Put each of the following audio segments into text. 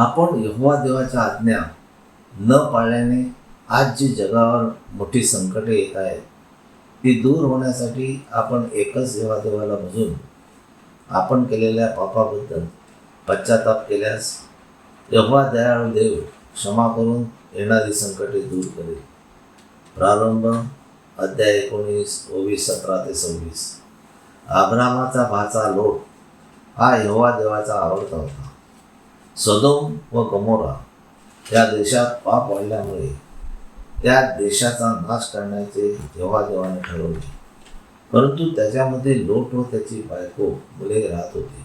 आपण यहोवा देवाच्या आज्ञा न पाळल्याने आज जी जगावर मोठी संकटे येत आहेत ती दूर होण्यासाठी आपण एकच यहोवा देवाला भजून आपण केलेल्या पापाबद्दल पश्चाताप केल्यास यहोवा दयाळू देव क्षमा करून येणारी संकटे दूर करेल. प्रारंभ अध्याय एकोणीस ओवीस सतरा ते सव्वीस. आब्रामाचा भाचा लोट हा यहोवा देवाचा आवडता होता. सदोम व गमोरा या देशात पाप वाढल्यामुळे त्या देशाचा नाश करण्याचे यहोवा देवाने ठरवले. परंतु त्याच्यामध्ये लोट व त्याची बायको मुले राहत होती.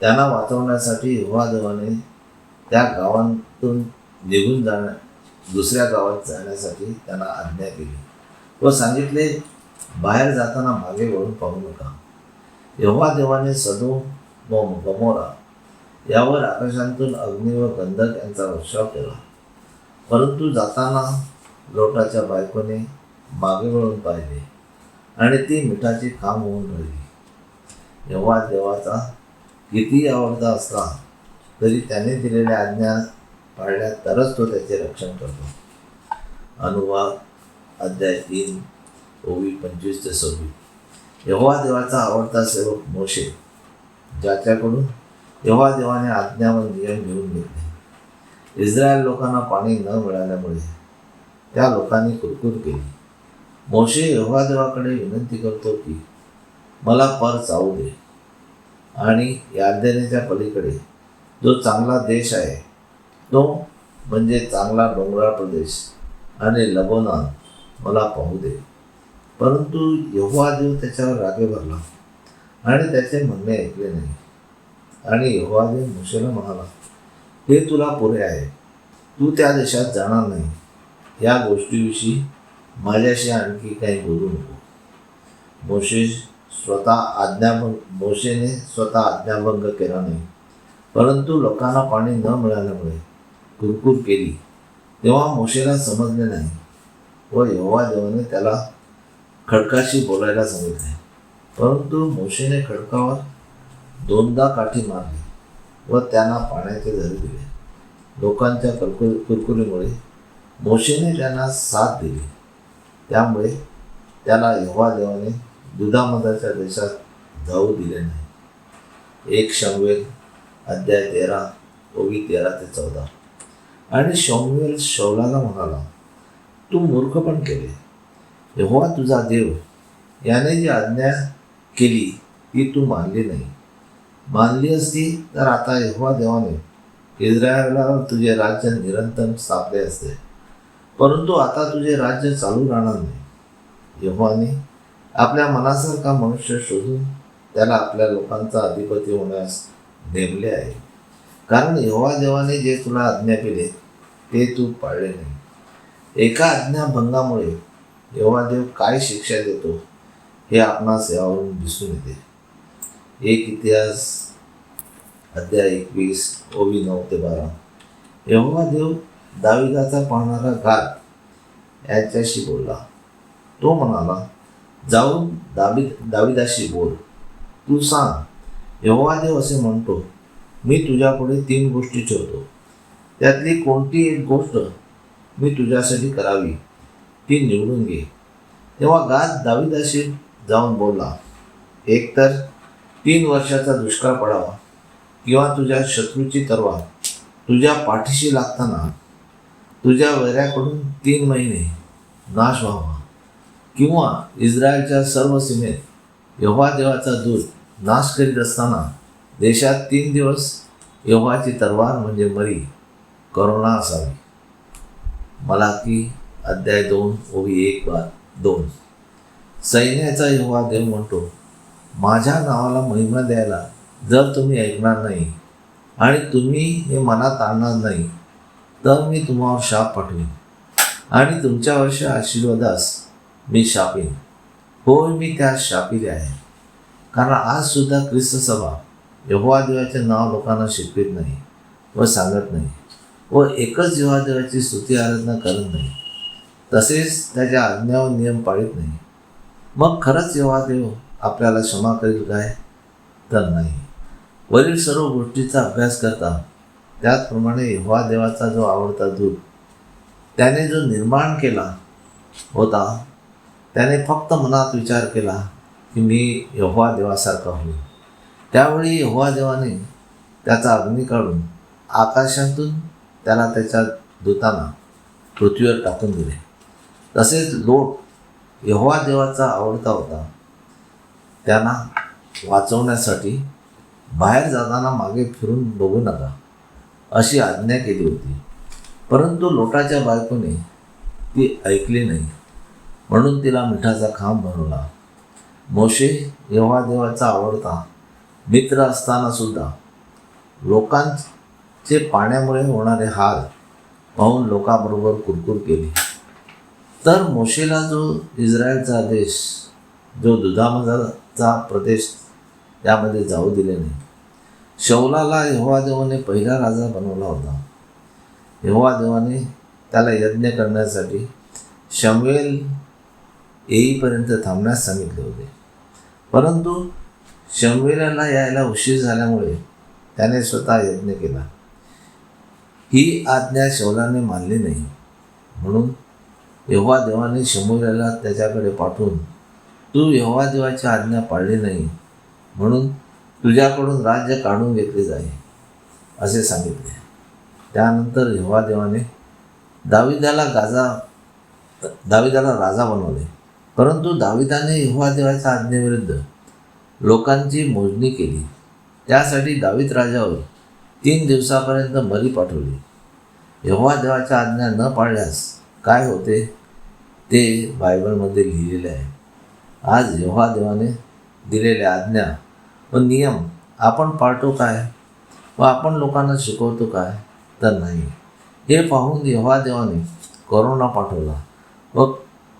त्यांना वाचवण्यासाठी यहोवा देवाने त्या गावांतून निघून जाण्या दुसऱ्या गावात जाण्यासाठी त्यांना आज्ञा केली व सांगितले बाहेर जाताना मागे वळून पाहू नका. यहोवा देवाने सदोम व गमोरा यावर आकाशांतून अग्नी व गंधक यांचा वर्षाव केला. परंतु जाताना लोटाच्या बायकोने मागे वळून पाहिले आणि ती मिठाची खांब होऊन राहिली. एव्हा देवाचा किती आवडता असला तरी त्याने दिलेल्या आज्ञा पाळल्या तरच तो त्याचे रक्षण करतो. अनुवाद अध्याय तीन ओवी पंचवीस ते सव्वीस. यहोवा देवाचा आवडता सेवक मोशे ज्याच्याकडून तेव्हा देवाने आज्ञा नियम घेऊन घेतले. इस्रायल लोकांना पाणी न मिळाल्यामुळे त्या लोकांनी कुरकुर केली. मोशे यहोवा देवाकडे विनंती करतो की मला पर चावू दे. आणि यार्देनेच्या पलीकडे जो चांगला देश आहे तो म्हणजे चांगला डोंगराळ प्रदेश आणि लबोना मला पाहू दे. परंतु एव्हा देव त्याच्यावर रागे भरला आणि त्याचे म्हणणे ऐकले नाही. आणि यहोवा मुशेला म्हणाला हे तुला पुरे आहे. तू त्या देशात जाणार नाही. या गोष्टीविषयी माझ्याशी आणखी काही बोलू नको. मोशे स्वतः आज्ञाभंग मोशेने स्वतः आज्ञाभंग केला नाही. परंतु लोकांना पाणी न मिळाल्यामुळे कुरकुर केली. तेव्हा मोशेला समजले नाही व यहोवा देवाने त्याला खडकाशी बोलायला सांगितले. परंतु मोशेने खडकावर दोनदा काठी मारली व त्यांना पाण्याचे झरे दिले. लोकांच्या कलकुल कुरकुरीमुळे मोशेने त्यांना साथ दिली. त्यामुळे त्याला यव्हा देवाने दुधामधाच्या देशात जाऊ दिले नाही. एक शमवेल अध्याय तेरा ओवी तेरा ते चौदा. आणि शमवेल शौलाला म्हणाला तू मूर्खपण केले. यव्हा तुझा देव याने जी आज्ञा केली ती तू मानली नाही. मानली असती तर आता यहोवा देवाने इस्रायलावर तुझे राज्य निरंतर स्थापले असते. परंतु आता तुझे राज्य चालू राहणार नाही. यहोवाने आपल्या मनासारखा मनुष्य शोधून त्याला आपल्या लोकांचा अधिपती होण्यास नेमले आहे. कारण यहोवा देवाने जे तुला आज्ञा केले ते तू पाळले नाही. एका आज्ञाभंगामुळे यहोवा देव काय शिक्षा देतो हे आपणास यावरून दिसून येते. एक इतिहास अध्याय एकवीस ओवी नऊ ते बारा. यहोवा देव दाविदाचा पाहणारा घात याच्याशी बोलला. तो म्हणाला जाऊन दाविद दाविदाशी बोल. तू सांग यहोवा देव असे म्हणतो मी तुझ्यापुढे तीन गोष्टी ठेवतो. त्यातली कोणती एक गोष्ट मी तुझ्यासाठी करावी ती निवडून घे. तेव्हा गात दाविदाशी जाऊन बोलला एकतर तीन वर्षाचा दुष्काळ पडावा किंवा तुझ्या शत्रूची तरवा तुझ्या पाठीशी लागताना तुझ्या वैऱ्याकडून तीन महिने नाश व्हावा किंवा इस्रायलच्या सर्व सीमेत यहोवा देवाचा दूत नाश करीत असताना देशात तीन दिवस यव्हाची तरवार म्हणजे मरी करोना असावी. मला की अध्याय दोन ओवी एक बा दोन. सैन्याचा यव्हा देव म्हणतो माझ्या नावाला महिमा द्यायला जर तुम्ही ऐकणार नाही आणि तुम्ही हे मनात आणणार नाही तर मी तुम्हावर शाप पाठवीन आणि तुमच्या आशीर्वादास मी शापीन. होय मी त्यास शापिले आहे. कारण आजसुद्धा ख्रिस्तसभा ख्रिस्त सभा देवाचे नाव लोकांना शिकवित नाही व सांगत नाही व एकच यहोवा स्तुती आराधना करत नाही. तसेच त्याच्या आज्ञा व नियम पाळीत नाही. मग खरंच यहोवा आपल्याला क्षमा करील काय? तर नाही. वरील सर्व गोष्टीचा अभ्यास करता त्याचप्रमाणे यहोवा देवाचा जो आवडता दूत त्याने जो निर्माण केला होता त्याने फक्त मनात विचार केला की मी यहोवा देवासारखा होईल त्यावेळी यहोवा देवाने त्याचा अग्नी काढून आकाशातून त्याला त्याच्या दूतांना पृथ्वीवर टाकून दिले. तसेच लोट यहोवा देवाचा आवडता होता त्यांना वाचवण्यासाठी बाहेर जाताना मागे फिरून बघू नका अशी आज्ञा केली होती. परंतु लोटाच्या बायकोने ती ऐकली नाही. म्हणून तिला मिठाचा खांब बनवला. मोशे यहोवा देवाचा आवडता मित्र असताना सुद्धा लोकांचे पाण्यामुळे होणारे हाल पाहून लोकांबरोबर कुरकुर केली. तर मोशेला जो इस्रायलचा देश जो चा प्रदेश यामध्ये जाऊ दिले नाही. शौलाला यहोवा देवाने पहिला राजा बनवला होता. यहोवा देवाने त्याला यज्ञ करण्यासाठी शमवेल येईपर्यंत थांबण्यास सांगितले होते. परंतु शमवेलाला यायला उशीर झाल्यामुळे त्याने स्वतः यज्ञ केला. ही आज्ञा शौलाने मानली नाही. म्हणून यहोवा देवाने त्याच्याकडे पाठवून तू यहोवादेवाची आज्ञा पाळली नाही. म्हणून तुझ्याकडून राज्य काढून घेतले जाईल असे सांगितले. त्यानंतर यहोवादेवाने दाविदाला गाजा दाविदाला राजा बनवले. परंतु दाविदाने यहोवादेवाच्या आज्ञेविरुद्ध लोकांची मोजणी केली. त्यासाठी दावीद राजावर तीन दिवसापर्यंत मरी पाठवली. यहोवा देवाच्या आज्ञा न पाळल्यास काय होते? ते बायबलमध्ये लिहिलेले आहे. आज यहोवा देवाने दिलेल्या आज्ञा व नियम आपण पाळतो काय? व आपण लोकांना शिकवतो काय? तर नाही. हे पाहून यहोवा देवाने करोना पाठवला व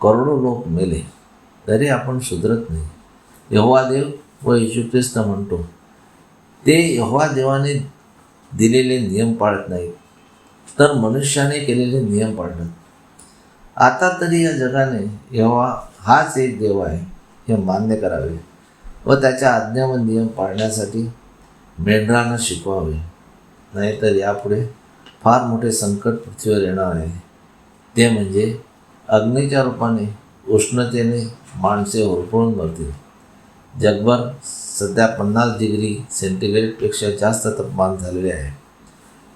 करोडो लोक मेले. तरी आपण सुधरत नाही. यहोवा देव व येशू ख्रिस्त म्हणतो ते यहोवा देवाने दिलेले नियम पाळत नाहीत तर मनुष्याने केलेले नियम पाळतात. आता तरी या जगाने यहोवा हाच एक देव आहे हे मान्य करावे व त्याच्या आज्ञा व नियम पाळण्यासाठी मेंढरांना शिकवावे. नाहीतर यापुढे फार मोठे संकट पृथ्वीवर येणार आहे. ते म्हणजे अग्नीच्या रूपाने उष्णतेने माणसे होरपळून मरतील. जगभर सध्या पन्नास डिग्री सेंटीग्रेडपेक्षा जास्त तापमान झालेले आहे.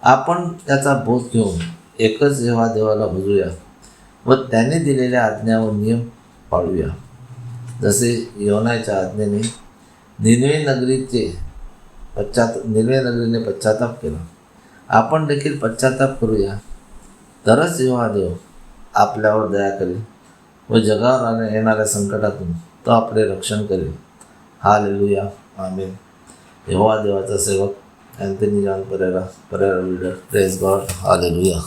आपण त्याचा बोध घेऊन एकच जेव्हा देवाला भजूया व त्याने दिलेल्या आज्ञा व नियम पाळूया. जसे योनाच्या आज्ञेने निनवे नगरीचे पश्चात निनवे नगरीने पश्चाताप केला. आपण देखील पश्चाताप करूया. तरच जेव्हा देव आपल्यावर दया करेल व जगावर येणाऱ्या संकटातून तो आपले रक्षण करेल. हा लिहूया आमेन. यहोवा देवाचा सेवक Anthony John Perera Perera leader praise God हा लेलुया